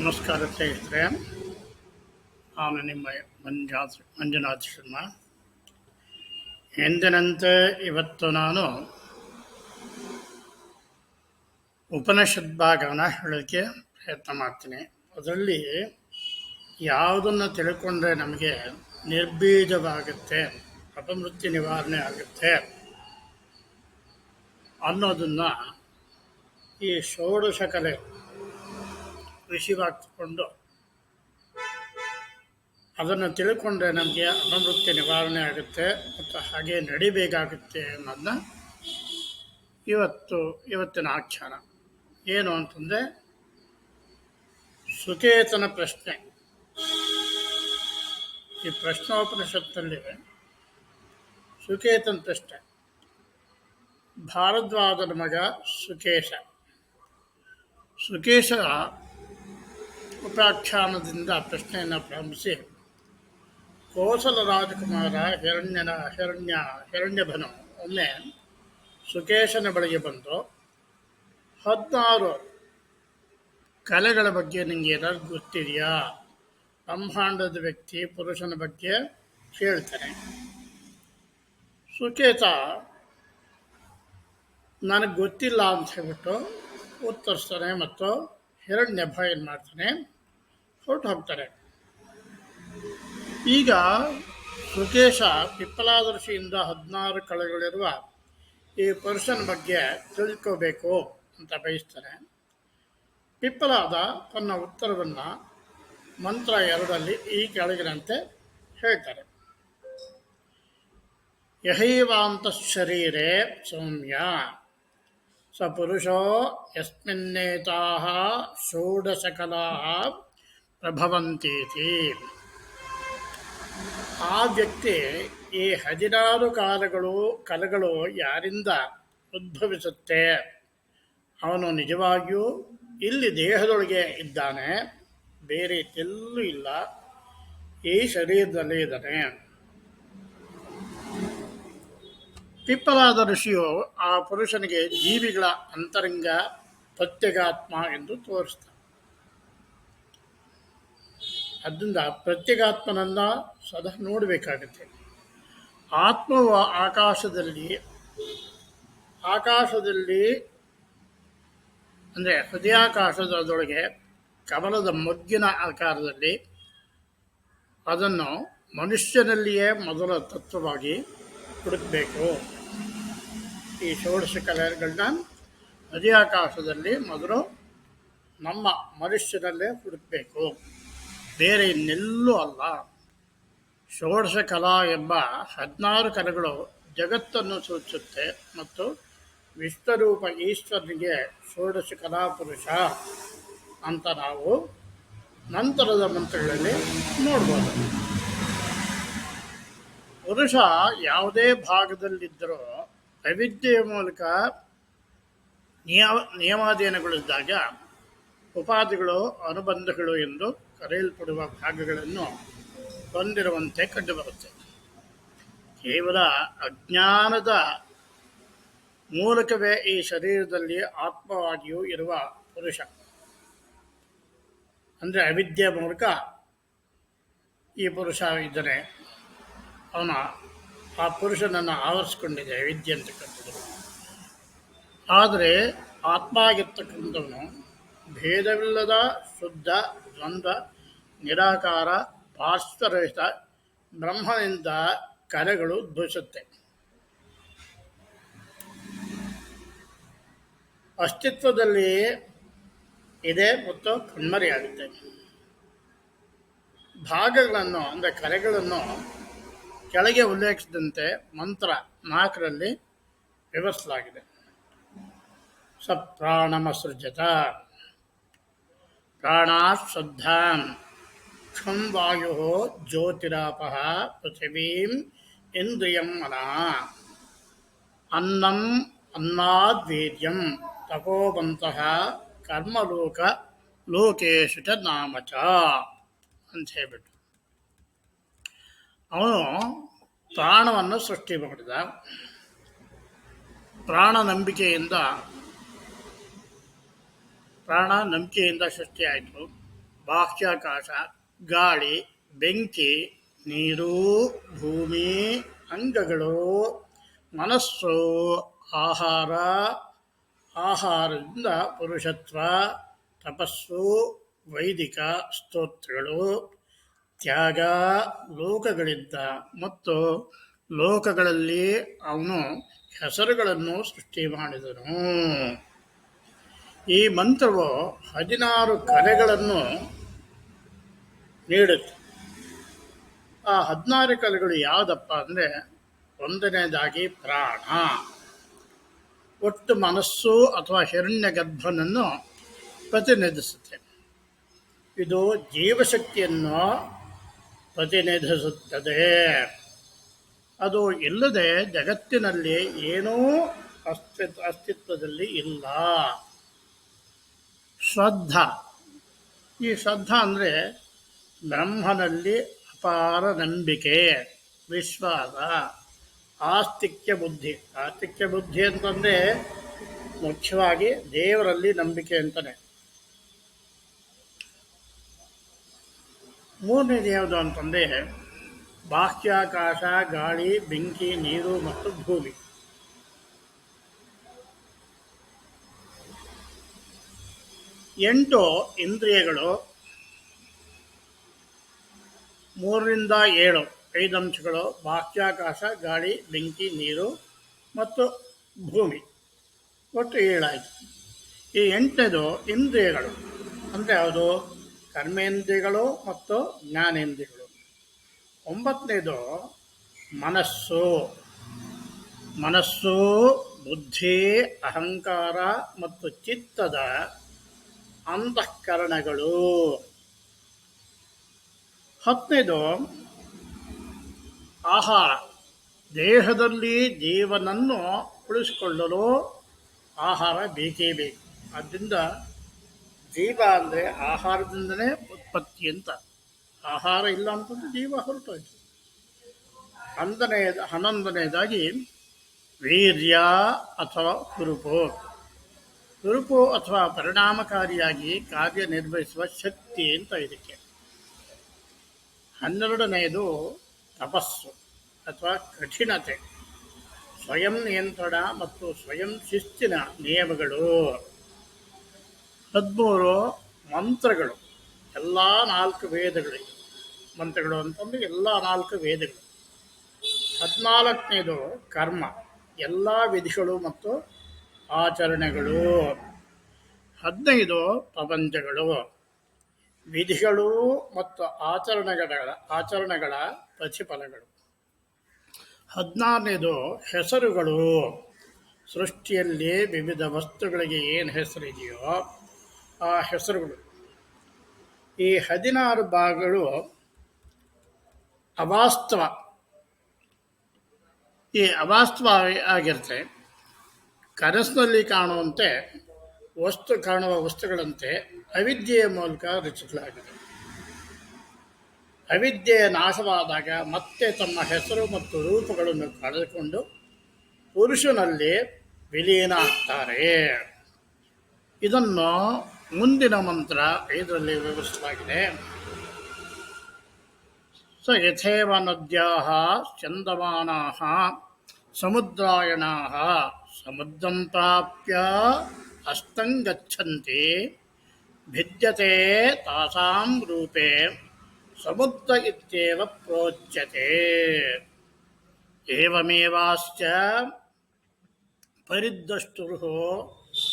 ನಮಸ್ಕಾರ ಸ್ನೇಹಿತರೆ ನಾನು ನಿಮ್ಮ ಮಂಜಾತ್ ಮಂಜುನಾಥ್ ಶರ್ಮಾ. ಎಂದಿನಂತೆ ಇವತ್ತು ನಾನು ಉಪನಿಷತ್ ಭಾಗನ ಹೇಳೋಕ್ಕೆ ಪ್ರಯತ್ನ ಮಾಡ್ತೀನಿ. ಅದರಲ್ಲಿ ಯಾವುದನ್ನು ತಿಳ್ಕೊಂಡ್ರೆ ನಮಗೆ ನಿರ್ಬೀಜವಾಗುತ್ತೆ, ಅಪಮೃತ್ಯು ನಿವಾರಣೆ ಆಗುತ್ತೆ ಅನ್ನೋದನ್ನು ಈ ಷೋಡಶ ಕಲೆ ವಿಷಯವಾಗಿಟ್ಕೊಂಡು ಅದನ್ನು ತಿಳ್ಕೊಂಡ್ರೆ ನಮಗೆ ಅನವೃತ್ತಿ ನಿವಾರಣೆ ಆಗುತ್ತೆ ಮತ್ತು ಹಾಗೆ ನಡಿಬೇಕಾಗುತ್ತೆ ಅನ್ನೋದನ್ನ ಇವತ್ತು ಇವತ್ತಿನ ಆಖ್ಯಾನ. ಏನು ಅಂತಂದರೆ ಸುಚೇತನ ಪ್ರಶ್ನೆ. ಈ ಪ್ರಶ್ನೋಪನಿಷತ್ತಲ್ಲಿವೆ ಸುಕೇತನ ಪ್ರಶ್ನೆ. ಭಾರದ್ವಾಜನ ಮಗ ಸುಕೇಶ. ಸುಕೇಶ ಉಪಾಖ್ಯಾನದಿಂದ ಪ್ರಶ್ನೆಯನ್ನು ಪ್ರಾರಂಭಿಸಿ. ಕೋಸಲ ರಾಜಕುಮಾರ ಹಿರಣ್ಯನ ಹಿರಣ್ಯ ಹಿರಣ್ಯಭನು ಒಮ್ಮೆ ಸುಕೇಶನ ಬಳಿಗೆ ಬಂದು, ಹದಿನಾರು ಕಲೆಗಳ ಬಗ್ಗೆ ನಿಮಗೆ ಏನಾದ್ರು ಗೊತ್ತಿದೆಯಾ? ಬ್ರಹ್ಮಾಂಡದ ವ್ಯಕ್ತಿ ಪುರುಷನ ಬಗ್ಗೆ ಕೇಳ್ತಾನೆ. ಸುಕೇತ, ನನಗೆ ಗೊತ್ತಿಲ್ಲ ಅಂತ ಹೇಳ್ಬಿಟ್ಟು ಉತ್ತರಿಸ್ತಾನೆ ಮತ್ತು ಹಿರಣ್ಯಭ ಏನು ಮಾಡ್ತಾನೆ ಹೊರಟು ಹೋಗ್ತಾರೆ ಈಗ ಸುಕೇಶ ಪಿಪ್ಪಲಾದರ್ಶಿಯಿಂದ ಹದಿನಾರು ಕಳೆಗಳಿರುವ ಈ ಪುರುಷನ ಬಗ್ಗೆ ತಿಳ್ಕೋಬೇಕು ಅಂತ ಬಯಸ್ತಾರೆ. ಪಿಪ್ಪಲಾದ ತನ್ನ ಉತ್ತರವನ್ನು ಮಂತ್ರ ಎರಡಲ್ಲಿ ಈ ಕೆಳಗಿನಂತೆ ಹೇಳ್ತಾರೆ. ಯಹೈವಾಂತ ಶರೀರೆ ಸೌಮ್ಯ. ಸ ಪುರುಷೋ ಯಸ್ಮಿನ್ನೇತಾ ಷೋಡಶಕಲಾಹ ಪ್ರಭವಂತೀತಿ. ಆ ವ್ಯಕ್ತಿ ಈ ಹದಿನಾರು ಕಾಲಗಳು, ಕಲೆಗಳು ಯಾರಿಂದ ಉದ್ಭವಿಸುತ್ತೆ? ಅವನು ನಿಜವಾಗಿಯೂ ಇಲ್ಲಿ ದೇಹದೊಳಗೆ ಇದ್ದಾನೆ, ಬೇರೆ ಎಲ್ಲೂ ಇಲ್ಲ, ಈ ಶರೀರದಲ್ಲಿ ಇದ್ದಾನೆ. ಪಿಪ್ಪಲಾದ ಋಷಿಯು ಆ ಪುರುಷನಿಗೆ ಜೀವಿಗಳ ಅಂತರಂಗ ಪ್ರತ್ಯಗಾತ್ಮ ಎಂದು ತೋರಿಸ್ತಾನೆ. ಅದರಿಂದ ಪ್ರತ್ಯೇಕಾತ್ಮನನ್ನು ಸದಾ ನೋಡಬೇಕಾಗುತ್ತೆ. ಆತ್ಮವು ಆಕಾಶದಲ್ಲಿ ಆಕಾಶದಲ್ಲಿ ಅಂದರೆ ಹೃದಯಾಕಾಶದೊಳಗೆ ಕಮಲದ ಮೊಗ್ಗಿನ ಆಕಾರದಲ್ಲಿ ಅದನ್ನು ಮನುಷ್ಯನಲ್ಲಿಯೇ ಮೊದಲ ತತ್ವವಾಗಿ ಹುಡುಕಬೇಕು. ಈ ಷೋಡಶ ಕಲೆಗಳನ್ನ ನದಿಯಾಕಾಶದಲ್ಲಿ ಮೊದಲು ನಮ್ಮ ಮನುಷ್ಯನಲ್ಲೇ ಹುಡುಕಬೇಕು. ಬೇರೆ ಇನ್ನೆಲ್ಲೂ ಅಲ್ಲ. ಷೋಡಶ ಕಲಾ ಎಂಬ ಹದಿನಾರು ಕಲೆಗಳು ಜಗತ್ತನ್ನು ಸೂಚಿಸುತ್ತೆ ಮತ್ತು ವಿಶ್ವರೂಪ ಈಶ್ವರನಿಗೆ ಷೋಡಶ ಕಲಾಪುರುಷ ಅಂತ ನಾವು ನಂತರದ ಮಂತ್ರಗಳಲ್ಲಿ ನೋಡ್ಬೋದು. ಪುರುಷ ಯಾವುದೇ ಭಾಗದಲ್ಲಿದ್ದರೂ ವೈವಿಧ್ಯೆಯ ಮೂಲಕ ನಿಯಮ, ನಿಯಮಾಧೀನಗೊಳಿಸಿದಾಗ ಉಪಾಧಿಗಳು, ಅನುಬಂಧಗಳು ಎಂದು ಕರೆಯಲ್ಪಡುವ ಭಾಗಗಳನ್ನು ಹೊಂದಿರುವಂತೆ ಕಂಡುಬರುತ್ತೆ. ಕೇವಲ ಅಜ್ಞಾನದ ಮೂಲಕವೇ ಈ ಶರೀರದಲ್ಲಿ ಆತ್ಮವಾಗಿಯೂ ಇರುವ ಪುರುಷ. ಅಂದರೆ ಅವಿದ್ಯೆ ಮೂಲಕ ಈ ಪುರುಷ ಇದ್ದರೆ ಅವನ, ಆ ಪುರುಷನನ್ನು ಆವರಿಸ್ಕೊಂಡಿದೆ, ಅವಿದ್ಯೆ ಅಂತಕ್ಕಂಥದ್ದು ಆದರೆ ಆತ್ಮ ಆಗಿರ್ತಕ್ಕಂಥವನು ಭೇದವಿಲ್ಲದ ಶುದ್ಧ ದ್ವಂದ್ವ ನಿರಾಕಾರ ಪಾರ್ಶ್ವರಹಿತ ಬ್ರಹ್ಮನಿಂದ ಕಲೆಗಳು ಉದ್ಭವಿಸುತ್ತೆ. ಅಸ್ತಿತ್ವದಲ್ಲಿ ಇದೆ ಮತ್ತು ಕಣ್ಮರೆಯಾಗುತ್ತೆ. ಭಾಗಗಳನ್ನು, ಅಂದರೆ ಕಲೆಗಳನ್ನು ಕೆಳಗೆ ಉಲ್ಲೇಖಿಸಿದಂತೆ ಮಂತ್ರ ನಾಲ್ಕರಲ್ಲಿ ವಿವರಿಸಲಾಗಿದೆ. ಸ ಪ್ರಾಣಮಸೃಜತ ಪ್ರಾಣಾತ್ ಶ್ರದ್ಧಾಂ ಕ್ಷಂ ವಾಯು ಜ್ಯೋತಿರಾಪ ಪೃಥಿವೀಂ ಇಂದ್ರಿಯಂ ಮನ ಅನ್ನಂ ಅನ್ನದ್ವೀರ್ಯಂ ತಪೋಬಂತಹ ಕರ್ಮಲೋಕ ಲೋಕೇಶು ಚ ನಾಮ ಚ ಅಂತ ಹೇಳ್ಬಿಟ್ಟು ಅವನು ಪ್ರಾಣವನ್ನು ಸೃಷ್ಟಿ ಮಾಡಿದ ಪ್ರಾಣ ನಂಬಿಕೆಯಿಂದ ಪ್ರಾಣ ನಂಬಿಕೆಯಿಂದ ಸೃಷ್ಟಿಯಾಯಿತು. ಬಾಹ್ಯಾಕಾಶ, ಗಾಳಿ, ಬೆಂಕಿ, ನೀರು, ಭೂಮಿ, ಅಂಗಗಳು, ಮನಸ್ಸು, ಆಹಾರ, ಆಹಾರದಿಂದ ಪುರುಷತ್ವ, ತಪಸ್ಸು, ವೈದಿಕ ಸ್ತೋತ್ರಗಳು, ತ್ಯಾಗ, ಲೋಕಗಳಿದ್ದ ಮತ್ತು ಲೋಕಗಳಲ್ಲಿ ಅವನು ಹೆಸರುಗಳನ್ನು ಸೃಷ್ಟಿ ಮಾಡಿದನು. ಈ ಮಂತ್ರವು ಹದಿನಾರು ಕಲೆಗಳನ್ನು ನೀಡುತ್ತೆ. ಆ ಹದಿನಾರು ಕಲೆಗಳು ಯಾವುದಪ್ಪ ಅಂದರೆ ಒಂದನೇದಾಗಿ ಪ್ರಾಣ. ಒಟ್ಟು ಮನಸ್ಸು ಅಥವಾ ಹಿರಣ್ಯ ಗರ್ಭನನ್ನು ಪ್ರತಿನಿಧಿಸುತ್ತೆ. ಇದು ಜೀವಶಕ್ತಿಯನ್ನು ಪ್ರತಿನಿಧಿಸುತ್ತದೆ. ಅದು ಇಲ್ಲದೆ ಜಗತ್ತಿನಲ್ಲಿ ಏನೂ ಅಸ್ತಿತ್ವ, ಅಸ್ತಿತ್ವದಲ್ಲಿ ಇಲ್ಲ. ಶ್ರದ್ಧಾ. ಈ ಶ್ರದ್ಧಾ ಅಂದರೆ ಬ್ರಹ್ಮನಲ್ಲಿ ಅಪಾರ ನಂಬಿಕೆ, ವಿಶ್ವಾಸ, ಆಸ್ತಿಕ್ಯ ಬುದ್ಧಿ. ಆಸ್ತಿಕ್ಯ ಬುದ್ಧಿ ಅಂತಂದರೆ ಮುಖ್ಯವಾಗಿ ದೇವರಲ್ಲಿ ನಂಬಿಕೆ ಅಂತಾನೆ. ಮೂರನೇದು ಯಾವುದು ಅಂತಂದರೆ ಬಾಹ್ಯಾಕಾಶ, ಗಾಳಿ, ಬೆಂಕಿ, ನೀರು ಮತ್ತು ಭೂಮಿ. ಎಂಟು ಇಂದ್ರಿಯಗಳು, ಮೂರರಿಂದ ಏಳು ಐದು ಅಂಶಗಳು ಬಾಹ್ಯಾಕಾಶ, ಗಾಳಿ, ಬೆಂಕಿ, ನೀರು ಮತ್ತು ಭೂಮಿ. ಒಟ್ಟು ಏಳಾಯಿತು. ಈ ಎಂಟನೇದು ಇಂದ್ರಿಯಗಳು. ಅಂದರೆ ಯಾವುದು? ಕರ್ಮೇಂದ್ರಿಯಗಳು ಮತ್ತು ಜ್ಞಾನೇಂದ್ರಿಯಗಳು. ಒಂಬತ್ತನೇದು ಮನಸ್ಸು. ಮನಸ್ಸು, ಬುದ್ಧಿ, ಅಹಂಕಾರ ಮತ್ತು ಚಿತ್ತದ ಅಂತಃಕರಣಗಳು ಹತ್ತನೇದು ಆಹಾರ ದೇಹದಲ್ಲಿ ಜೀವನನ್ನು ಉಳಿಸಿಕೊಳ್ಳಲು ಆಹಾರ ಬೇಕೇ ಬೇಕು. ಆದ್ದರಿಂದ ಜೀವ ಅಂದರೆ ಆಹಾರದಿಂದನೇ ಉತ್ಪತ್ತಿ ಅಂತ. ಆಹಾರ ಇಲ್ಲ ಅಂತಂದ್ರೆ ಜೀವ ಹೊರಟೋಯ್ತು. ಹನ್ನೊಂದನೆಯದ ಹನ್ನೊಂದನೆಯದಾಗಿ ವೀರ್ಯ ಅಥವಾ ಹುರುಪು ಹುರುಪು ಅಥವಾ ಪರಿಣಾಮಕಾರಿಯಾಗಿ ಕಾರ್ಯನಿರ್ವಹಿಸುವ ಶಕ್ತಿ ಅಂತ ಇದಕ್ಕೆ. ಹನ್ನೆರಡನೆಯದು ತಪಸ್ಸು ಅಥವಾ ಕಠಿಣತೆ. ಸ್ವಯಂ ನಿಯಂತ್ರಣ ಮತ್ತು ಸ್ವಯಂ ಶಿಸ್ತಿನ ನಿಯಮಗಳು. ಹದಿಮೂರು ಮಂತ್ರಗಳು. ಎಲ್ಲ ನಾಲ್ಕು ವೇದಗಳು. ಮಂತ್ರಗಳು ಅಂತಂದರೆ ಎಲ್ಲ ನಾಲ್ಕು ವೇದಗಳು. ಹದಿನಾಲ್ಕನೇದು ಕರ್ಮ. ಎಲ್ಲ ವಿಧಿಗಳು ಮತ್ತು ಆಚರಣೆಗಳು, ಹದಿನೈದು ಪ್ರಪಂಚಗಳು, ವಿಧಿಗಳು ಮತ್ತು ಆಚರಣೆಗಳ ಆಚರಣೆಗಳ ಪ್ರತಿಫಲಗಳು. ಹದಿನಾರನೇದು ಹೆಸರುಗಳು. ಸೃಷ್ಟಿಯಲ್ಲಿ ವಿವಿಧ ವಸ್ತುಗಳಿಗೆ ಏನು ಹೆಸರಿದೆಯೋ ಆ ಹೆಸರುಗಳು. ಈ ಹದಿನಾರು ಭಾಗಗಳು ಅವಾಸ್ತವ. ಈ ಅವಾಸ್ತವ ಆಗಿರುತ್ತೆ. ಕನಸಿನಲ್ಲಿ ಕಾಣುವಂತೆ ವಸ್ತು ಕಾಣುವ ವಸ್ತುಗಳಂತೆ ಅವಿದ್ಯೆಯ ಮೂಲಕ ರಚಿಸಲಾಗಿದೆ. ಅವಿದ್ಯೆಯ ನಾಶವಾದಾಗ ಮತ್ತೆ ತಮ್ಮ ಹೆಸರು ಮತ್ತು ರೂಪಗಳನ್ನು ಕಳೆದುಕೊಂಡು ಪುರುಷನಲ್ಲಿ ವಿಲೀನ ಆಗ್ತಾರೆ ಇದನ್ನು ಮುಂದಿನ ಮಂತ್ರ ಇದರಲ್ಲಿ ವಿವರಿಸಲಾಗಿದೆ. ಸ ಯಥೇವ ನದ್ಯಾ ಚಂದಮಾನಾ ಸಮುದ್ರಾಯಣಾ సముద్రం ప్రాప్య హస్తం గచ్చంతి. భిద్యతే తాసాం రూపే. సముద్ర ఇత్యేవ ప్రోచ్యతే. ఏవమేవాశ్చ పరిద్రష్టుర్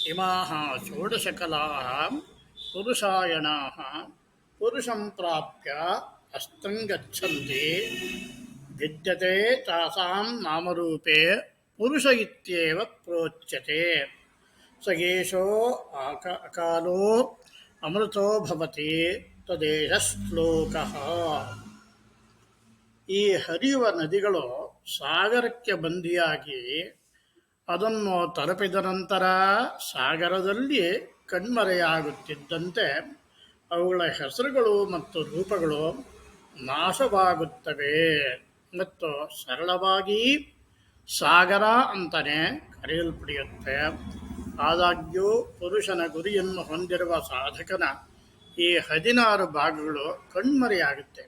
ఇమా షోడశకలా పురుషాయణ పురుషం ప్రాప్య హస్తం గచ్చంతి. भिद्यते तासां नामरूपे ಪುರುಷ ಇತ್ಯೇವ ಪ್ರೋಚ್ಯತೆ. ಸ ಏಷೋ ಆಕ ಅಕಾಲೋ ಅಮೃತೋ ಭವತಿ ತದೇಶ ಶ್ಲೋಕ ಈ ಹರಿಯುವ ನದಿಗಳು ಸಾಗರಕ್ಕೆ ಬಂದಿಯಾಗಿ ಅದನ್ನು ತಲುಪಿದ ನಂತರ ಸಾಗರದಲ್ಲಿ ಕಣ್ಮರೆಯಾಗುತ್ತಿದ್ದಂತೆ ಅವುಗಳ ಹೆಸರುಗಳು ಮತ್ತು ರೂಪಗಳು ನಾಶವಾಗುತ್ತವೆ ಮತ್ತು ಸರಳವಾಗಿ ಸಾಗರ ಅಂತಲೇ ಕರೆಯಲ್ಪಡೆಯುತ್ತೆ. ಆದಾಗ್ಯೂ ಪುರುಷನ ಗುರಿಯನ್ನು ಹೊಂದಿರುವ ಸಾಧಕನ ಈ ಹದಿನಾರು ಭಾಗಗಳು ಕಣ್ಮರೆಯಾಗುತ್ತೆ.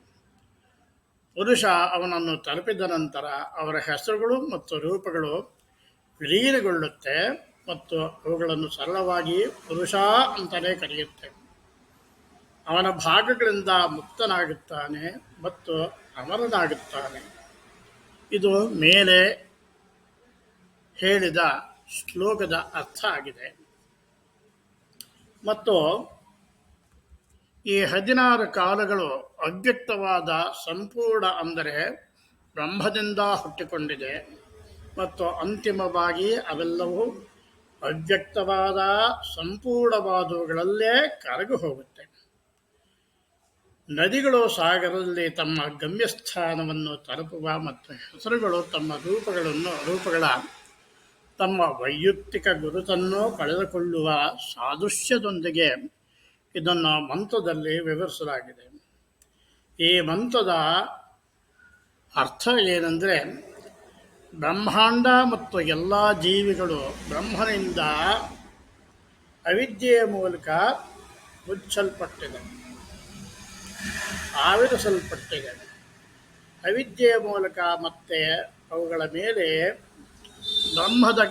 ಪುರುಷ ಅವನನ್ನು ತಲುಪಿದ ನಂತರ ಅವರ ಹೆಸರುಗಳು ಮತ್ತು ರೂಪಗಳು ವಿಲೀನಗೊಳ್ಳುತ್ತೆ ಮತ್ತು ಅವುಗಳನ್ನು ಸರಳವಾಗಿ ಪುರುಷ ಅಂತಲೇ ಕರೆಯುತ್ತೆ. ಅವನ ಭಾಗಗಳಿಂದ ಮುಕ್ತನಾಗುತ್ತಾನೆ ಮತ್ತು ಅಮರನಾಗುತ್ತಾನೆ. ಇದು ಮೇಲೆ ಹೇಳಿದ ಶ್ಲೋಕದ ಅರ್ಥ ಆಗಿದೆ. ಮತ್ತು ಈ ಹದಿನಾರು ಕಾಲಗಳು ಅವ್ಯಕ್ತವಾದ ಸಂಪೂರ್ಣ ಅಂದರೆ ಬ್ರಹ್ಮದಿಂದ ಹುಟ್ಟಿಕೊಂಡಿದೆ. ಮತ್ತು ಅಂತಿಮವಾಗಿ ಅವೆಲ್ಲವೂ ಅವ್ಯಕ್ತವಾದ ಸಂಪೂರ್ಣವಾದವುಗಳಲ್ಲೇ ಕರಗು ಹೋಗುತ್ತೆ. ನದಿಗಳು ಸಾಗರದಲ್ಲಿ ತಮ್ಮ ಗಮ್ಯಸ್ಥಾನವನ್ನು ತಲುಪುವ ಮತ್ತು ಹೆಸರುಗಳು ತಮ್ಮ ರೂಪಗಳನ್ನು ರೂಪಗಳ ತಮ್ಮ ವೈಯಕ್ತಿಕ ಗುರುತನ್ನು ಕಳೆದುಕೊಳ್ಳುವ ಸಾದೃಶ್ಯದೊಂದಿಗೆ ಇದನ್ನು ಮಂತ್ರದಲ್ಲಿ ವಿವರಿಸಲಾಗಿದೆ. ಈ ಮಂತ್ರದ ಅರ್ಥ ಏನೆಂದರೆ, ಬ್ರಹ್ಮಾಂಡ ಮತ್ತು ಎಲ್ಲ ಜೀವಿಗಳು ಬ್ರಹ್ಮನಿಂದ ಅವಿದ್ಯೆಯ ಮೂಲಕ ಮುಚ್ಚಲ್ಪಟ್ಟಿದೆ ಆವಿರಿಸಲ್ಪಟ್ಟಿದೆ ಅವಿದ್ಯೆಯ ಮೂಲಕ ಮತ್ತೆ ಅವುಗಳ ಮೇಲೆ ಬ್ರಹ್ಮದ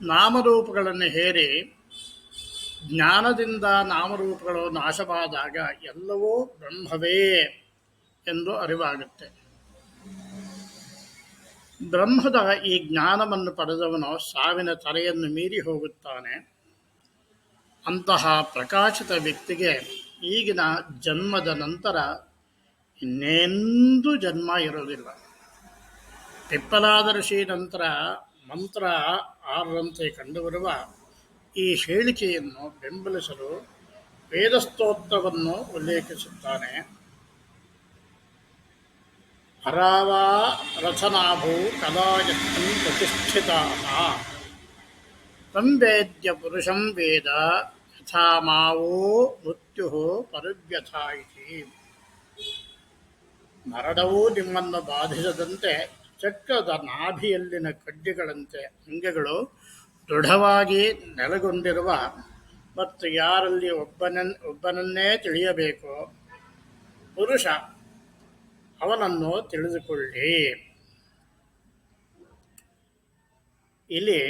ನಾಮರೂಪಗಳನ್ನು ಹೇರಿ ಜ್ಞಾನದಿಂದ ನಾಮರೂಪಗಳು ನಾಶವಾದಾಗ ಎಲ್ಲವೂ ಬ್ರಹ್ಮವೇ ಎಂದು ಅರಿವಾಗುತ್ತೆ. ಬ್ರಹ್ಮದ ಈ ಜ್ಞಾನವನ್ನು ಪಡೆದವನು ಸಾವಿನ ತಲೆಯನ್ನು ಮೀರಿ ಹೋಗುತ್ತಾನೆ. ಅಂತಹ ಪ್ರಕಾಶಿತ ವ್ಯಕ್ತಿಗೆ ಈಗಿನ ಜನ್ಮದ ನಂತರ ಇನ್ನೆಂದೂ ಜನ್ಮ ಇರೋದಿಲ್ಲ ಪಿಪ್ಪಲಾದರ್ಶಿ ನಂತರ ಮಂತ್ರ ಆರರಂತೆ ಕಂಡುಬರುವ ಈ ಹೇಳಿಕೆಯನ್ನು ಬೆಂಬಲಿಸಲು ವೇದಸ್ತೋತ್ರವನ್ನು ಉಲ್ಲೇಖಿಸುತ್ತಾನೆ. ಹರಾವ ರಥನಾಭು ಕದಾಯತ್ನ ಪ್ರತಿಷ್ಠಿತಾ ಸಂವೇದ್ಯ ಪುರುಷಂ ವೇದ ಯಥಾ ಮಾವೋ ಮೃತ್ಯು ಪರಿವ್ಯಥಾಯಿತಿ. ಇತಿ ನಿಮ್ಮನ್ನು ಬಾಧಿಸದಂತೆ ಚಕ್ರದ ನಾಭಿಯಲ್ಲಿನ ಕಡ್ಡಿಗಳಂತೆ ಅಂಗಗಳು ದೃಢವಾಗಿ ನೆಲೆಗೊಂಡಿರುವ, ಮತ್ತು ಯಾರಲ್ಲಿ ಒಬ್ಬನ ಒಬ್ಬನನ್ನೇ ತಿಳಿಯಬೇಕು, ಪುರುಷ ಅವನನ್ನು ತಿಳಿದುಕೊಳ್ಳಿ. ಇಲ್ಲಿ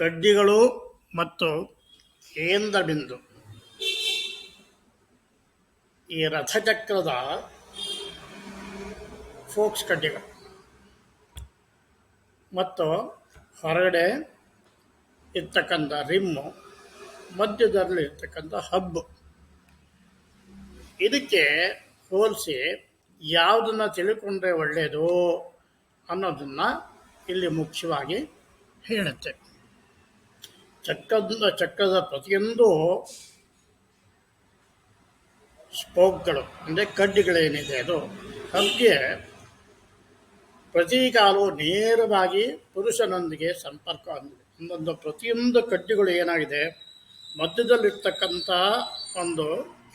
ಕಡ್ಡಿಗಳು ಮತ್ತು ಕೇಂದ್ರ ಬಿಂದು ಈ ರಥಚಕ್ರದ ಫೋಕ್ಸ್ ಕಡ್ಡಿಗಳು ಮತ್ತು ಹೊರಗಡೆ ಇರ್ತಕ್ಕಂಥ ರಿಮ್ಮು ಮಧ್ಯದಲ್ಲಿ ಇರ್ತಕ್ಕಂಥ ಹಬ್ಬು ಇದಕ್ಕೆ ಹೋಲಿಸಿ ಯಾವುದನ್ನು ತಿಳ್ಕೊಂಡ್ರೆ ಒಳ್ಳೆಯದು ಅನ್ನೋದನ್ನು ಇಲ್ಲಿ ಮುಖ್ಯವಾಗಿ ಹೇಳುತ್ತೆ. ಚಕ್ರದ ಚಕ್ರದ ಪ್ರತಿಯೊಂದು ಸ್ಪೋಕ್ಗಳು, ಅಂದರೆ ಕಡ್ಡಿಗಳೇನಿದೆ ಅದು ಹಗ್ಗೆ ಪ್ರತಿ ಕಾಲು ನೇರವಾಗಿ ಪುರುಷನೊಂದಿಗೆ ಸಂಪರ್ಕ ಒಂದೊಂದು ಪ್ರತಿಯೊಂದು ಕಡ್ಡಿಗಳು ಏನಾಗಿದೆ? ಮಧ್ಯದಲ್ಲಿರ್ತಕ್ಕಂಥ ಒಂದು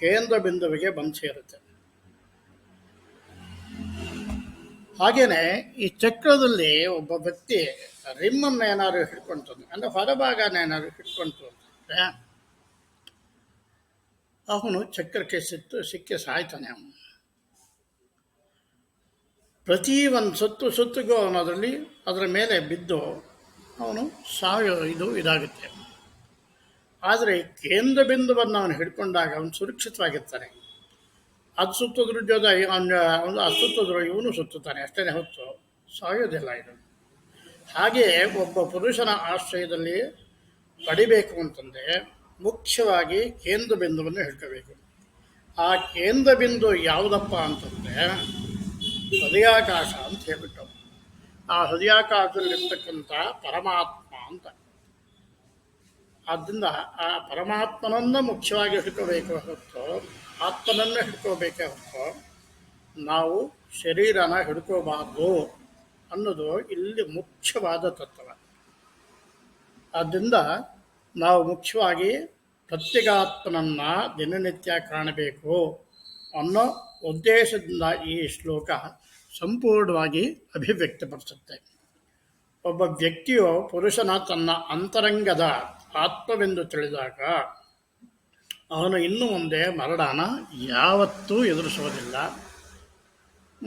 ಕೇಂದ್ರ ಬಿಂದುವಿಗೆ ಬಂದು ಸೇರುತ್ತೆ. ಹಾಗೇನೆ ಈ ಚಕ್ರದಲ್ಲಿ ಒಬ್ಬ ವ್ಯಕ್ತಿ ರಿಮ್ಮನ್ನು ಏನಾದ್ರು ಹಿಡ್ಕೊಂತು ಅಂದರೆ ಹೊರಭಾಗನ ಏನಾದ್ರು ಹಿಡ್ಕೊಂತು ಅವನು ಚಕ್ರಕ್ಕೆ ಸಿತ್ತು ಸಿಕ್ಕಿ ಸಾಯ್ತಾನೆ ಅವನು. ಪ್ರತಿ ಒಂದು ಸುತ್ತು ಸುತ್ತಿಗೂ ಅದರಲ್ಲಿ ಅದರ ಮೇಲೆ ಬಿದ್ದು ಅವನು ಸಾಯೋ ಇದು ಇದಾಗುತ್ತೆ. ಆದರೆ ಕೇಂದ್ರ ಬಿಂದುವನ್ನು ಅವನು ಹಿಡ್ಕೊಂಡಾಗ ಅವನು ಸುರಕ್ಷಿತವಾಗಿರ್ತಾನೆ. ಅದು ಸುತ್ತಿದ್ರು ಜೊತೆ ಅವನು ಅವನು ಅದು ಸುತ್ತಿದ್ರು ಇವನು ಸುತ್ತುತ್ತಾನೆ ಅಷ್ಟೇ ಹೊತ್ತು ಸಾಯೋದಿಲ್ಲ ಇದು. ಹಾಗೆಯೇ ಒಬ್ಬ ಪುರುಷನ ಆಶ್ರಯದಲ್ಲಿ ಪಡಿಬೇಕು ಅಂತಂದರೆ ಮುಖ್ಯವಾಗಿ ಕೇಂದ್ರ ಬಿಂದುವನ್ನು ಹಿಡ್ಕೋಬೇಕು. ಆ ಕೇಂದ್ರ ಬಿಂದು ಯಾವುದಪ್ಪ ಅಂತಂದರೆ ಹೃದಯಾಕಾಶ ಅಂತ ಹೇಳ್ಬಿಟ್ಟು ಆ ಹೃದಯಾಕಾಶದಲ್ಲಿರ್ತಕ್ಕಂಥ ಪರಮಾತ್ಮ ಅಂತ. ಆದ್ದರಿಂದ ಆ ಪರಮಾತ್ಮನನ್ನು ಮುಖ್ಯವಾಗಿ ಹಿಡ್ಕೋಬೇಕು ಹೊರತು ಆತ್ಮನನ್ನೇ ಹಿಡ್ಕೋಬೇಕೇ ಹೊರತು ನಾವು ಶರೀರನ ಹಿಡ್ಕೋಬಾರ್ದು ಅನ್ನೋದು ಇಲ್ಲಿ ಮುಖ್ಯವಾದ ತತ್ವ. ಆದ್ದರಿಂದ ನಾವು ಮುಖ್ಯವಾಗಿ ಪ್ರತ್ಯೇಕಾತ್ಮನನ್ನು ದಿನನಿತ್ಯ ಕಾಣಬೇಕು ಅನ್ನೋ ಉದ್ದೇಶದಿಂದ ಈ ಶ್ಲೋಕ ಸಂಪೂರ್ಣವಾಗಿ ಅಭಿವ್ಯಕ್ತಪಡಿಸುತ್ತೆ. ಒಬ್ಬ ವ್ಯಕ್ತಿಯು ಪುರುಷನ ತನ್ನ ಅಂತರಂಗದ ಆತ್ಮವೆಂದು ತಿಳಿದಾಗ ಅವನು ಇನ್ನು ಮುಂದೆ ಮರಣನ ಯಾವತ್ತೂ ಎದುರಿಸುವುದಿಲ್ಲ.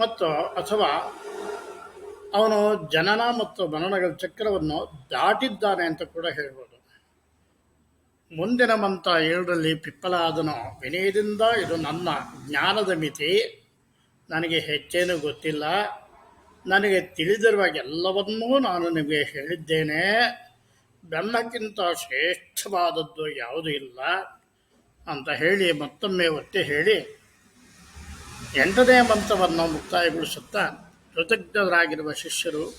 ಮತ್ತು ಅಥವಾ ಅವನು ಜನನ ಮತ್ತು ಮರಣಗಳ ಚಕ್ರವನ್ನು ದಾಟಿದ್ದಾನೆ ಅಂತ ಕೂಡ ಹೇಳ್ಬೋದು. ಮುಂದಿನ ಮಂತ ಏಳರಲ್ಲಿ ಪಿಪ್ಪಲಾದನು, ವಿನಯದಿಂದ ಇದು ನನ್ನ ಜ್ಞಾನದ ಮಿತಿ. ನನಗೆ ಹೆಚ್ಚೇನು ಗೊತ್ತಿಲ್ಲ. ನನಗೆ ತಿಳಿದಿರುವ ಎಲ್ಲವನ್ನೂ ನಾನು ನಿಮಗೆ ಹೇಳಿದ್ದೇನೆ. ಬೆಲ್ಲಕ್ಕಿಂತ ಶ್ರೇಷ್ಠವಾದದ್ದು ಯಾವುದೂ ಇಲ್ಲ ಅಂತ ಹೇಳಿ ಮತ್ತೊಮ್ಮೆ ಒತ್ತಿ ಹೇಳಿ. ಎಂಟನೇ ಮಂತ್ರವನ್ನು ಮುಕ್ತಾಯಗೊಳಿಸುತ್ತಾ ಕೃತಜ್ಞರಾಗಿರುವ ಶಿಷ್ಯರು,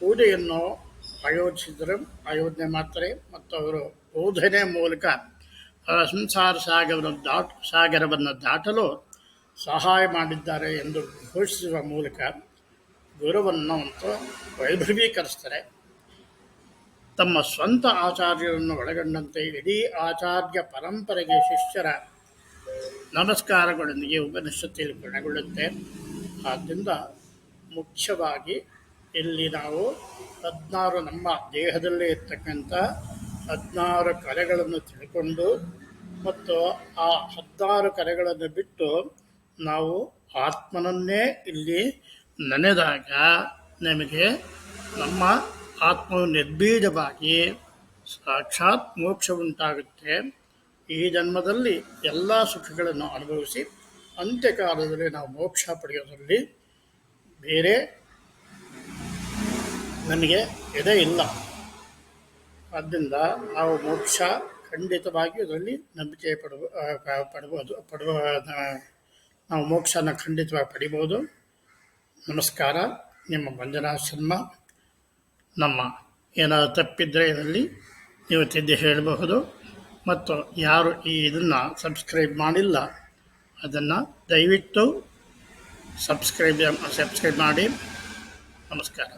ಪೂಜೆಯನ್ನು ಆಯೋಜಿಸಿದರು ಅಯೋಧ್ಯೆ ಮಾಡ್ತಾರೆ ಮತ್ತು ಅವರು ಬೋಧನೆ ಮೂಲಕ ಸಂಸಾರ ಸಾಗರವನ್ನು ದಾಟ, ಸಾಗರವನ್ನು ದಾಟಲು ಸಹಾಯ ಮಾಡಿದ್ದಾರೆ ಎಂದು ಘೋಷಿಸುವ ಮೂಲಕ ಗುರುವನ್ನು ಅಂತೂ ವೈಭವೀಕರಿಸ್ತಾರೆ. ತಮ್ಮ ಸ್ವಂತ ಆಚಾರ್ಯರನ್ನು ಒಳಗೊಂಡಂತೆ ಇಡೀ ಆಚಾರ್ಯ ಪರಂಪರೆಗೆ ಶಿಷ್ಯರ ನಮಸ್ಕಾರಗಳೊಂದಿಗೆ ಉಪನಿಷತ್ತಿಯಲ್ಲಿ ಕೊನೆಗೊಳ್ಳುತ್ತೆ. ಆದ್ದರಿಂದ ಮುಖ್ಯವಾಗಿ ಇಲ್ಲಿ ನಾವು ಹದಿನಾರು ನಮ್ಮ ದೇಹದಲ್ಲೇ ಇರ್ತಕ್ಕಂಥ ಹದಿನಾರು ಕಲೆಗಳನ್ನು ತಿಳ್ಕೊಂಡು ಮತ್ತು ಆ ಹದಿನಾರು ಕಲೆಗಳನ್ನು ಬಿಟ್ಟು ನಾವು ಆತ್ಮನನ್ನೇ ಇಲ್ಲಿ ನೆನೆದಾಗ ನಮಗೆ ನಮ್ಮ ಆತ್ಮವು ನಿರ್ಬೀಜವಾಗಿ ಸಾಕ್ಷಾತ್ ಮೋಕ್ಷ ಉಂಟಾಗುತ್ತೆ. ಈ ಜನ್ಮದಲ್ಲಿ ಎಲ್ಲ ಸುಖಗಳನ್ನು ಅನುಭವಿಸಿ, ಅಂತ್ಯಕಾಲದಲ್ಲಿ ನಾವು ಮೋಕ್ಷ ಪಡೆಯೋದರಲ್ಲಿ ಬೇರೆ ನಮಗೆ ಎದೆ ಇಲ್ಲ. ಆದ್ದರಿಂದ ನಾವು ಮೋಕ್ಷ ಖಂಡಿತವಾಗಿ ಅದರಲ್ಲಿ ನಂಬಿಕೆ ಪಡಬ ಪಡ್ಬೋದು ಪಡುವ ನಾವು ಮೋಕ್ಷನ ಖಂಡಿತವಾಗಿ ಪಡಿಬೋದು. ನಮಸ್ಕಾರ. ನಿಮ್ಮ ಮಂಜನಾ ಶರ್ಮ. ನಮ್ಮ ಏನಾದರೂ ತಪ್ಪಿದ್ದರೆ ಇದರಲ್ಲಿ ನೀವು ತಿದ್ದಿ ಹೇಳಬಹುದು. ಮತ್ತು ಯಾರು ಈ ಇದನ್ನು ಸಬ್ಸ್ಕ್ರೈಬ್ ಮಾಡಿಲ್ಲ, ಅದನ್ನು ದಯವಿಟ್ಟು ಸಬ್ಸ್ಕ್ರೈಬ್ ಸಬ್ಸ್ಕ್ರೈಬ್ ಮಾಡಿ. ನಮಸ್ಕಾರ.